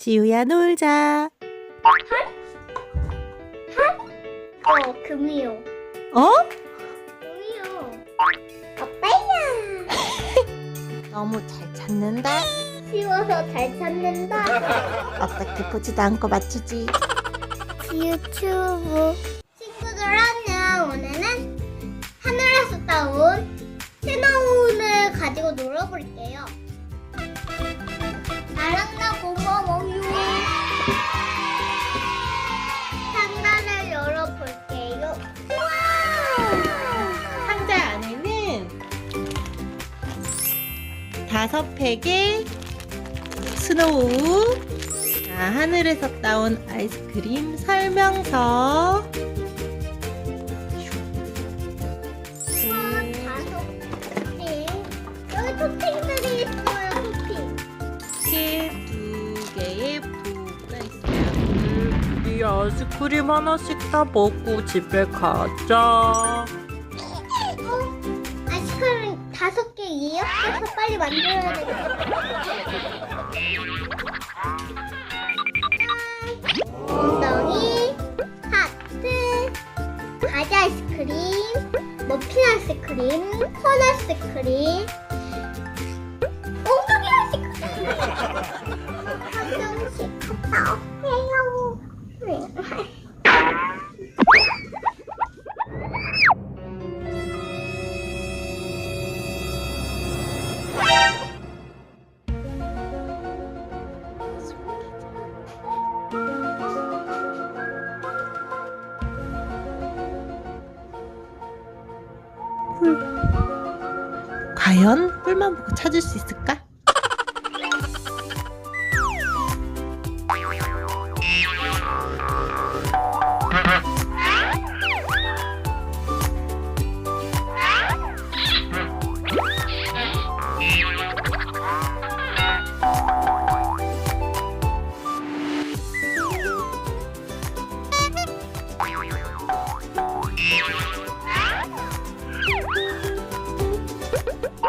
지우야 놀자. 어, 금이요. 어? 금이요. 아빠야. 너무 잘 찾는다. 쉬워서 잘 찾는다. 어떻게 보지도 않고 맞추지? 유튜브. 친구들 안녕. 오늘은 하늘에서 따온 새나운을 가지고 놀아볼게요. 다섯 팩의 스노우, 자, 하늘에서 따온 아이스크림 설명서, 우와, 다섯 개. 여기 토핑들이 있어요, 토핑. 이렇게 두 개의 부가 있어요. 이 아이스크림 하나씩 다 먹고 집에 가자. 어? 아이스크림 다섯 그래서 빨리 만들어야 되겠다. 엉덩이, 하트, 과자 아이스크림, 머핀 아이스크림, 콘 아이스크림, 엉덩이 아이스크림. 한 명씩 갔다 과연 뿔만 보고 찾을 수 있을까?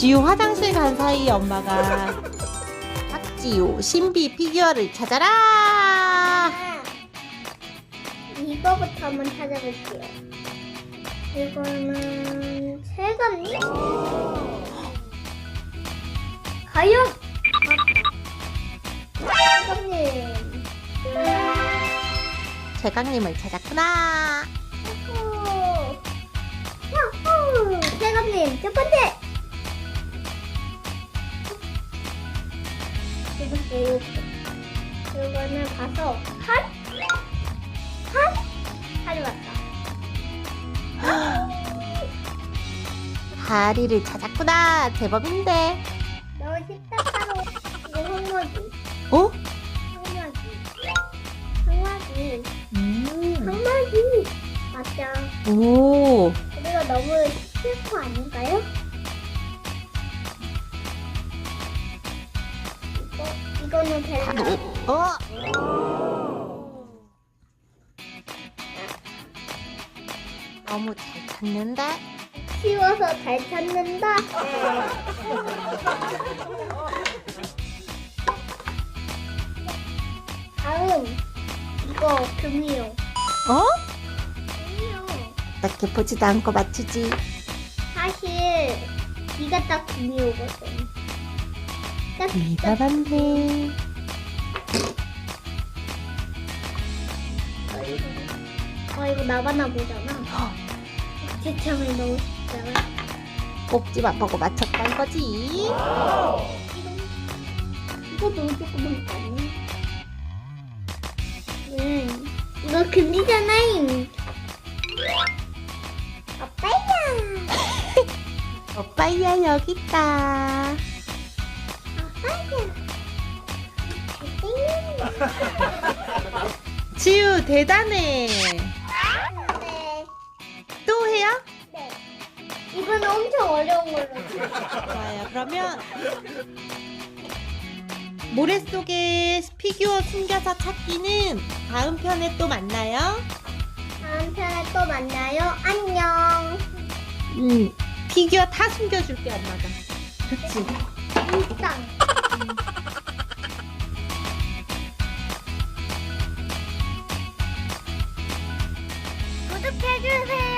지우 화장실 간 사이 엄마가 박지우 신비 피규어를 찾아라. 이거부터 한번 찾아볼게요. 이거는 세감님? 과연? 세감님. 제강님을 찾았구나. 야호! 야호! 세감님 첫 번째. 두 번째 이렇게. 이거는 가서 한? 왔다. 다리를 찾았구나. 제법인데. 너무 쉽다 바로 이거 황마지. 어? 황마지. 황마지. 음. 황마지. 맞아. 오. 우리가 너무 슬퍼 아닌가요? 이거 이거는 벨라. 어? 너무 잘 찾는데? 쉬워서 잘 찾는다. 다음 이거 금이요. 어? 금이요. 어떻게 보지도 않고 맞추지? 사실 이가 딱 금이오거든. 딱 이가 맞네. 어 이거 나가나 보잖아. 채참을 넣고 싶다. 꼭지만 보고 맞췄던 거지. 이거 너무 조그만 거 아니야? 응. 이거 금지잖아. 아빠야. 오빠야 여기 있다. 지우 대단해. 엄청 어려운 걸로. 좋아요. 그러면 모래 속에 피규어 숨겨서 찾기는 다음 편에 또 만나요. 다음 편에 또 만나요. 안녕. 음, 피규어 다 숨겨줄게 엄마가. 그치? 일단. 구독해주세요.